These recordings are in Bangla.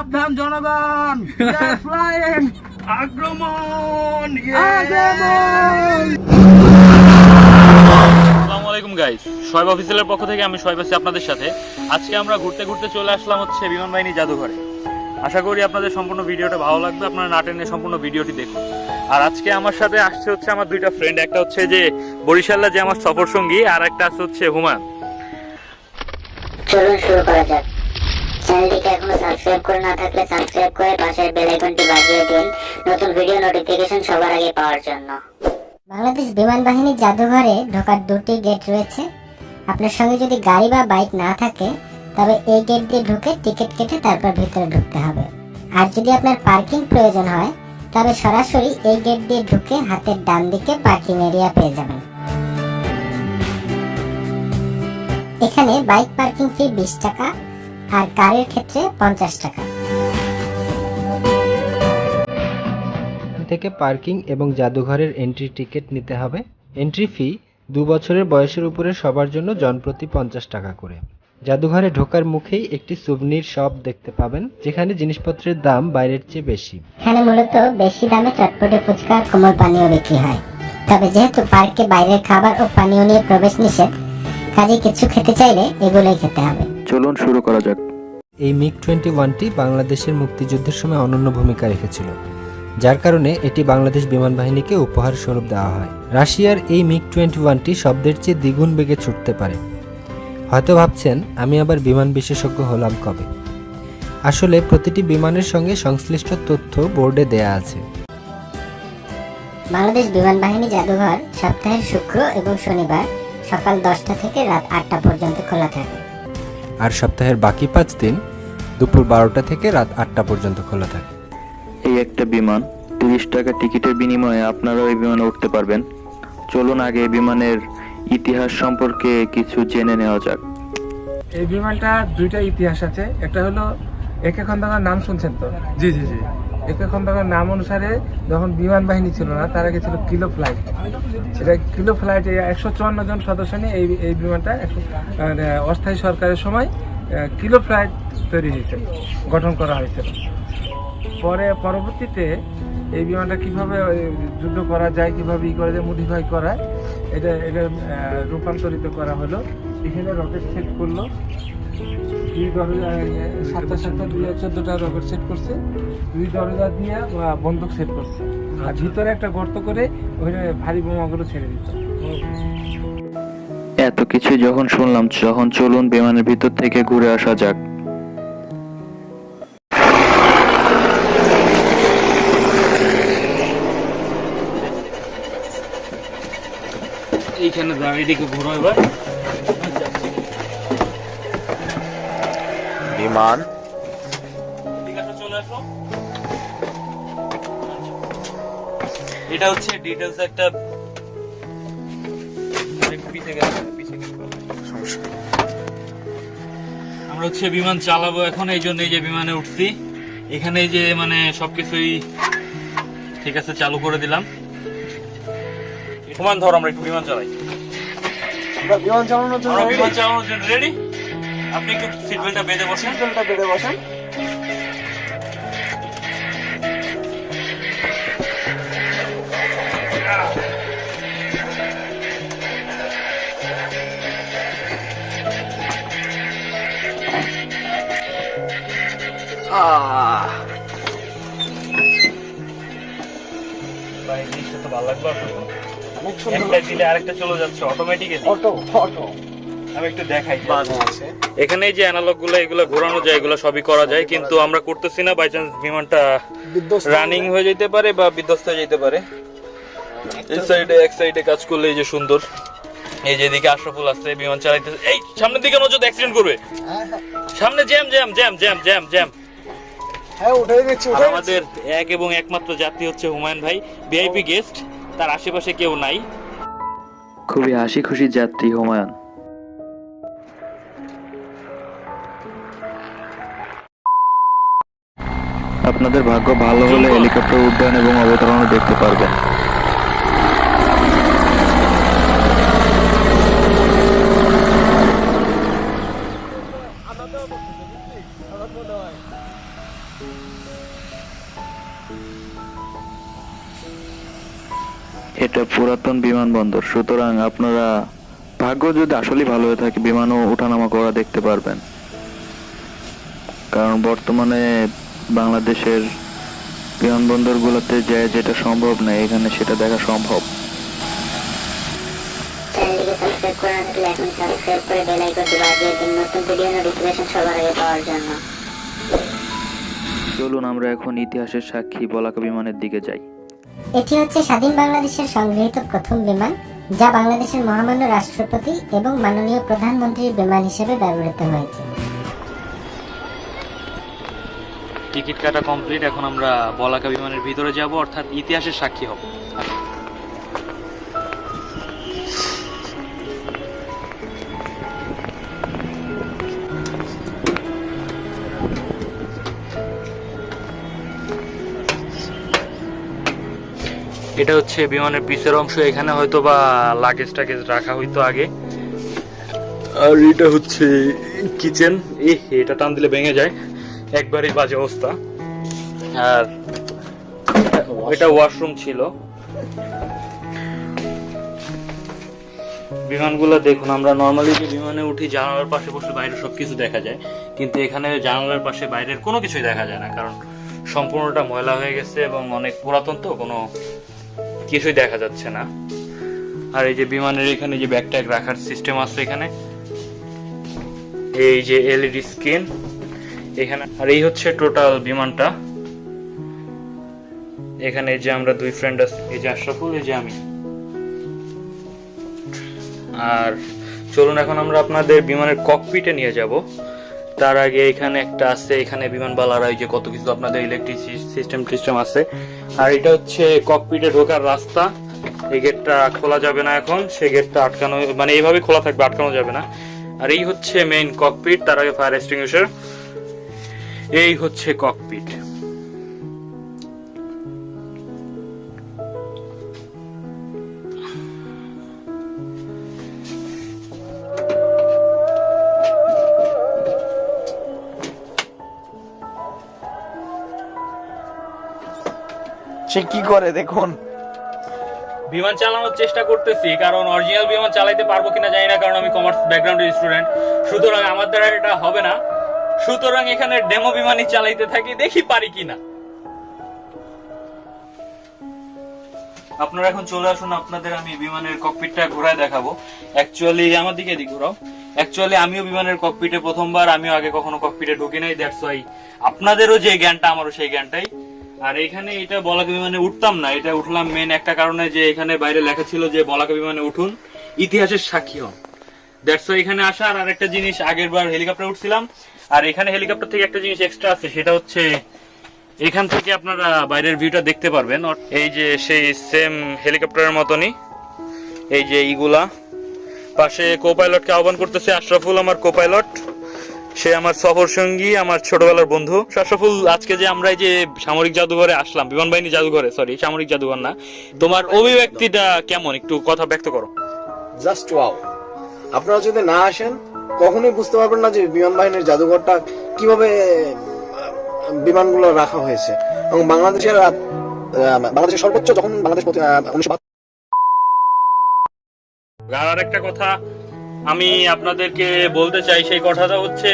সাবধান জনগণ। ফ্লাইং আক্রমণ আসসালামু আলাইকুম গাইস শোয়েব অফিসিয়ালের পক্ষ থেকে আমি শোয়েব আছি আপনাদের সাথে। আজকে আমরা ঘুরতে ঘুরতে চলে আসলাম হচ্ছে বিমান বাহিনী জাদুঘরে। আশা করি আপনাদের সম্পূর্ণ ভিডিওটা ভালো লাগবে। আপনারা না টেনে সম্পূর্ণ ভিডিওটি দেখুন। আর আজকে আমার সাথে আসছে হচ্ছে আমার দুইটা ফ্রেন্ড একটা হচ্ছে যে বরিশাল্লা যে আমার সফর সঙ্গী আর একটা আছে হচ্ছে হুমায়ুন। চলুন শুরু করা যাক। চ্যানেলটিকে এখনও সাবস্ক্রাইব করে না থাকলে সাবস্ক্রাইব করে পাশের বেল আইকনটি বাজিয়ে দিন। নতুন ভিডিও নোটিফিকেশন সবার আগে পাওয়ার জন্য। বাংলাদেশ বিমান বাহিনী জাদুঘরে ঢোকার দুটি গেট রয়েছে। আপনার সঙ্গে যদি গাড়ি বা বাইক না থাকে, তবে এই গেট দিয়ে ঢুকে টিকিট কেটে তারপর ভিতরে ঢুকতে হবে। আর যদি আপনার পার্কিং প্রয়োজন হয়, তবে সরাসরি এই গেট দিয়ে ঢুকে হাতের ডান দিকে পার্কিং এরিয়া পেয়ে যাবেন। এখানে বাইক পার্কিং ফি বিশ টাকা আর কারের ক্ষেত্রে পঞ্চাশ টাকা। থেকে পার্কিং এবং জাদুঘরের এন্ট্রি টিকিট নিতে হবে। এন্ট্রি ফি দু বছরের বয়সের উপরে সবার জন্য জনপ্রতি পঞ্চাশ টাকা করে। জাদুঘরে ঢোকার মুখেই একটি সুভনির শপ দেখতে পাবেন যেখানে জিনিসপত্রের দাম বাইরের চেয়ে বেশি। এখানে মূলত বেশি দামে চটপটে ফুচকা কোমল পানীয় বিক্রি হয়। তবে যেহেতু পার্কে বাইরের খাবার ও পানীয় নিয়ে প্রবেশ নিষেধ কাজে কিছু খেতে চাইলে এগুলোই খেতে হবে। শুরু করা যাক। এই মিগ টোয়েন্টি ওয়ানটি বাংলাদেশের মুক্তিযুদ্ধের সময় অনন্য ভূমিকা রেখেছিল যার কারণে এটি বাংলাদেশ বিমান বাহিনীকে উপহার স্বরূপ দেওয়া হয়। রাশিয়ার এই মিগ টোয়েন্টি ওয়ানটি শব্দের চেয়ে দ্বিগুণ বেগে ছুটতে পারে। হয়তো ভাবছেন আমি আবার বিমান বিশেষজ্ঞ হলাম কবে? আসলে প্রতিটি বিমানের সঙ্গে সংশ্লিষ্ট তথ্য বোর্ডে দেয়া আছে। বাংলাদেশ বিমান বাহিনী জাদুঘর সপ্তাহের শুক্র এবং শনিবার সকাল দশটা থেকে রাত আটটা পর্যন্ত খোলা থাকে। আর সপ্তাহের বাকি পাঁচ দিন দুপুর বারোটা থেকে রাত আটটা পর্যন্ত খোলা থাকে। এই একটা বিমান তিরিশ টাকা টিকিটের বিনিময়ে আপনারা এই বিমানে উঠতে পারবেন। চলুন আগে বিমানের ইতিহাস সম্পর্কে কিছু জেনে নেওয়া যাক। এই বিমানটা দুইটা ইতিহাস আছে একটা হলো একে খন্দকার নাম শুনছেন তো? জি জি জি। একে খন্দকার নাম অনুসারে যখন বিমান বাহিনী ছিল না, তার আগে ছিল কিলো ফ্লাইট সেটা কিলো ফ্লাইট একশো চুয়ান্ন জন সদস্য নিয়ে এই এই বিমানটা মানে অস্থায়ী সরকারের সময় কিলো ফ্লাইট তৈরি হয়েছিল গঠন করা হয়েছিল পরে, পরবর্তীতে এই বিমানটা কীভাবে যুদ্ধ করা যায়, কীভাবে ই করা যায় মডিফাই করা, এটা এটা রূপান্তরিত করা হলো। এখানে রকেট সেট করল। দুই দরজা সাতটা সাতটা দুই চোদ্দটা রকেট সেট করছে। দুই দরজা দিয়ে বন্দুক সেট করছে। আর ভিতরে একটা গর্ত করে ওখানে ভারী বোমাগুলো ছেড়ে দিত এত কিছু যখন শুনলাম যখন চলুন বিমানের ভিতর থেকে ঘুরে আসা যাক। এইখানে দাঁড়িয়ে এদিকে ঘুরো এবার। আসো এটা হচ্ছে ডিটেলস একটা গেলে আমরা হচ্ছে বিমান চালাবো এখন এই জন্য যে বিমানে উঠছি। এখানে যে মানে সবকিছুই ঠিক আছে চালু করে দিলাম। সমান ধর আমরা একটু বিমান চালাই। বিমান চালানোর জন্য বিমান চালানোর জন্য রেডি আপনি একটু সিট বেল্টটা বেঁধে বসেন। বেড়ে বসেন। ভাই জিনিসটা তো ভালো লাগবে আসলে একটা দিলে আরেকটা চলে যাচ্ছে অটোমেটিক্যালি অটো অটো। আমি একটু দেখাই এখানে যে অ্যানালগগুলো এগুলো ঘোরানো যায় এগুলো সবই করা যায় কিন্তু আমরা করতেছি না বাই চান্স বিমানটা রানিং হয়ে যেতে পারে বা বিধ্বস্ত হয়ে যেতে পারে। এই সাইডে এক সাইডে কাজ করলে এই যে সুন্দর। এই যে এদিকে আশরাফুল আছে বিমান চালাইতেছে এই সামনের দিকে নজর অ্যাক্সিডেন্ট করবে। সামনে jam jam jam jam jam jam হ্যাঁ আমাদের এক এবং একমাত্র যাত্রী হচ্ছে হুমায়ুন ভাই ভিআইপি গেস্ট তার আশেপাশে কেউ নাই। খুবই হাসি খুশি যাত্রী হুমায়ুন। আপনাদের ভাগ্য ভালো হলে হেলিকপ্টার উড্ডয়ন এবং অবতরণ দেখতে পারবেন। এটা পুরাতন বিমানবন্দর সুতরাং আপনারা ভাগ্য যদি আসলে ভালো হয়ে থাকে বিমানও ওঠানামা করা দেখতে পারবেন। কারণ বর্তমানে বাংলাদেশের বিমানবন্দরগুলোতে যে যেটা সম্ভব না এখানে সেটা দেখা সম্ভব। সাবস্ক্রাইব করে না এখন সাবস্ক্রাইব করে বেল আইকনটি বাজিয়ে দিন নতুন ভিডিও নোটিফিকেশন সবার আগে পাওয়ার জন্য। চলুন আমরা এখন ইতিহাসের সাক্ষী বলাকা বিমানের দিকে যাই। এটি হচ্ছে স্বাধীন বাংলাদেশের সংগৃহীত প্রথম বিমান যা বাংলাদেশের মহামান্য রাষ্ট্রপতি এবং মাননীয় প্রধানমন্ত্রীর বিমান হিসেবে ব্যবহৃত হয়েছে। টিকিট কাটা কমপ্লিট এখন আমরা বলাকা বিমানের ভিতরে যাব অর্থাৎ ইতিহাসের সাক্ষী হব। এটা হচ্ছে বিমানের পিছের অংশ এখানে হয়তো বা লাগেজ টাগেজ রাখা হইতো আগে। আর এটা হচ্ছে কিচেন এ এটা টান দিলে ভেঙে যায়। একবারই বাজে অবস্থা। আর এটা ওয়াশরুম ছিল। বিমানগুলো দেখুন আমরা নর্মালি যে বিমানে উঠি জানালার পাশে বসে বাইরে সবকিছু দেখা যায়। কিন্তু এখানে জানালার পাশে বাইরের কোনো কিছুই দেখা যায় না কারণ সম্পূর্ণটা ময়লা হয়ে গেছে এবং অনেক পুরাতন তো কোনো কিছুই দেখা যাচ্ছে না। আর এই যে বিমানের এখানে যে ব্যাগ ট্যাগ রাখার সিস্টেম আছে এখানে এই যে এলইডি স্ক্রিন এখানে, আর এই হচ্ছে টোটাল বিমানটা। এখানে যে আমরা দুই ফ্রেন্ড আছি, এই যে আশরাফুল, এই যে আমি। আর চলুন এখন আমরা আপনাদের বিমানের ককপিটে নিয়ে যাব। তার আগে এখানে একটা আছে, এখানে বিমানবালারা এই যে কত কিছু আপনাদের ইলেকট্রিক সিস্টেম টিস্টেম আছে। আর এটা হচ্ছে ককপিটে ঢোকার রাস্তা। এই গেটটা খোলা যাবে না এখন, সেই গেটটা আটকানো মানে এইভাবে খোলা থাকবে, আটকানো যাবে না। আর এই হচ্ছে মেইন ককপিট তার আগে ফায়ার এক্সটিংগুইশার এই হচ্ছে ককপিট। সে কি করে দেখুন? বিমান চালানোর চেষ্টা করতেছি কারণ অরিজিনাল বিমান চালাইতে পারব কিনা জানি না কারণ আমি কমার্স ব্যাকগ্রাউন্ডের স্টুডেন্ট সুতরাং আমার দ্বারা এটা হবে না। সুতরাং এখানে ডেমো বিমানই চালাইতে থাকি, দেখি পারি কিনা। আপনারা এখন চলে আসুন, আপনাদের আমি বিমানের ককপিটটা ঘোরায় দেখাবো। অ্যাকচুয়ালি আমার দিকে এদিক ঘোরাও। অ্যাকচুয়ালি আমিও বিমানের ককপিটে প্রথমবার, আমিও আগে কখনো ককপিটে ঢুকি নাই দ্যাটস ওয়াই আপনাদেরও যে জ্ঞানটা, আমারও সেই জ্ঞানটাই। আর এখানে এটা বলাকা বিমানে উঠতাম না, এটা উঠলাম মেন একটা কারণে যে এখানে বাইরে লেখা ছিল যে বলাকা বিমানে উঠুন, ইতিহাসের সাক্ষী হন। দ্যাটস ওয়াই এখানে আসার আর আরেকটা জিনিস আগের বার হেলিকপ্টার উঠছিলাম আর এখানে হেলিকপ্টার থেকে একটা জিনিস এক্সট্রা আছে, সেটা হচ্ছে এখান থেকে আপনারা বাইরের ভিউটা দেখতে পারবেন। এই যে সেই সেম হেলিকপ্টারের মতনই, এই যে ইগুলা পাশে কোপাইলটকে আহ্বান করতেছে আশরাফুল, আমার কোপাইলট সে আমার সফর সঙ্গী, আমার ছোটবেলার বন্ধু। আশরাফুল, আজকে যে আমরা এই যে সামরিক জাদুঘরে আসলাম, বিমান বাহিনী জাদুঘরে সরি সামরিক জাদুঘর না। তোমার অভিব্যক্তিটা কেমন? একটু কথা ব্যক্ত করো। জাস্ট ওয়াও আপনারা যদি না আসেন কখনোই বুঝতে পারবেন না যে বিমান বাহিনীর জাদুঘরটা কীভাবে বিমানগুলো রাখা হয়েছে। এবং বাংলাদেশের বাংলাদেশের সর্বোচ্চ যখন বাংলাদেশ আর একটা কথা, আমি আপনাদেরকে বলতে চাই সেই কথাটা হচ্ছে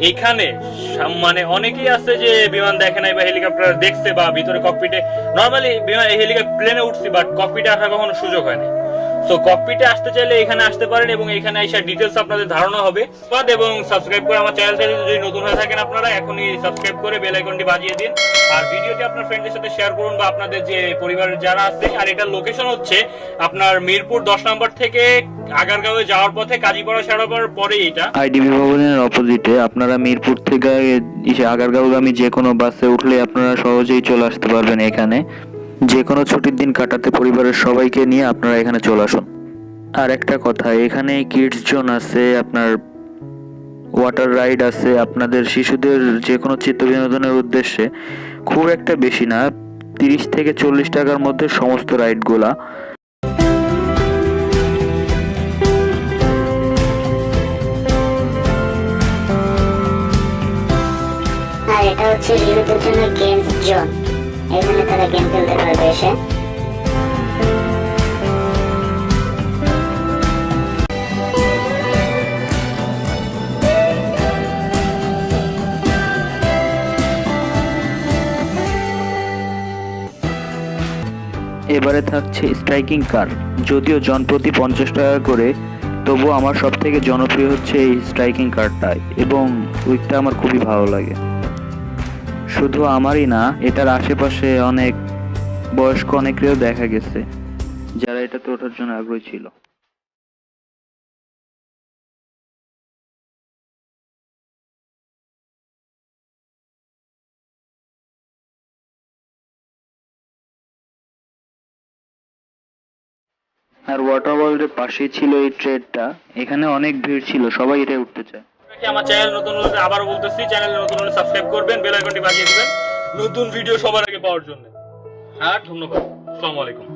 এইখানে সাম- মানে অনেকেই আছে যে বিমান দেখে নাই বা হেলিকপ্টার দেখছে বা ভিতরে ককপিটে নর্মালি বিমান হেলিকপ্টার প্লেনে উঠছি বাট ককপিটে আসার কখনো সুযোগ হয় না তো ককপিটে আসতে চাইলে এখানে আসতে পারেন এবং এখানে এসে ডিটেলস আপনাদের ধারণা হবে। এবং সাবস্ক্রাইব করে আমার চ্যানেলটা যদি নতুন হয়ে থাকেন আপনারা, এখনই সাবস্ক্রাইব করে বেল আইকনটি বাজিয়ে দিন। আর ভিডিওটি আপনার ফ্রেন্ডদের সাথে শেয়ার করুন বা আপনাদের যে পরিবারের যারা আছে। আর এটার লোকেশন হচ্ছে আপনার মিরপুর দশ নম্বর থেকে আগারগাঁওয়ে যাওয়ার পথে কাজীপাড়া ছাড়াবার পরে এটা। আইডিবি ভবনের অপোজিটে আপনারা মিরপুর থেকে আগারগাঁওগামী যে কোনো বাসে উঠলে আপনারা সহজেই চলে আসতে পারবেন এখানে। যে কোনো ছুটির দিন কাটাতে পরিবারের সবাইকে নিয়ে আপনারা এখানে চলে আসুন। আর একটা কথা, এখানে কিডস জোন আছে, আপনার ওয়াটার রাইড আছে, আপনাদের শিশুদের যে কোনো চিত্ত বিনোদনের উদ্দেশ্যে খুব একটা বেশি না, তিরিশ থেকে চল্লিশ টাকার মধ্যে সমস্ত রাইডগুলা এটা হচ্ছে জন্য গেমস জোন এখানে তারা গেম খেলতে পারবে এসে এবারে থাকছে স্ট্রাইকিং কার। যদিও জনপ্রতি পঞ্চাশ টাকা করে, তবুও আমার সব থেকে জনপ্রিয় হচ্ছে এই স্ট্রাইকিং কারটাই এবং উইকটা আমার খুবই ভালো লাগে। শুধু আমারই না, এটার আশেপাশে অনেক বয়স্ক অনেকেরও দেখা গেছে, যারা এটাতে ওঠার জন্য আগ্রহী ছিল। আর ওয়াটার ওয়ার্ল্ডের পাশেই ছিল এই ট্রেডটা, এখানে অনেক ভিড় ছিল, সবাই এটা উঠতে চায়। আমার চ্যানেল নতুন বলতেছি চ্যানেল নতুন করবেন নতুন ভিডিও সবার আগে পাওয়ার জন্য। আর ধন্যবাদ। আসসালামু আলাইকুম।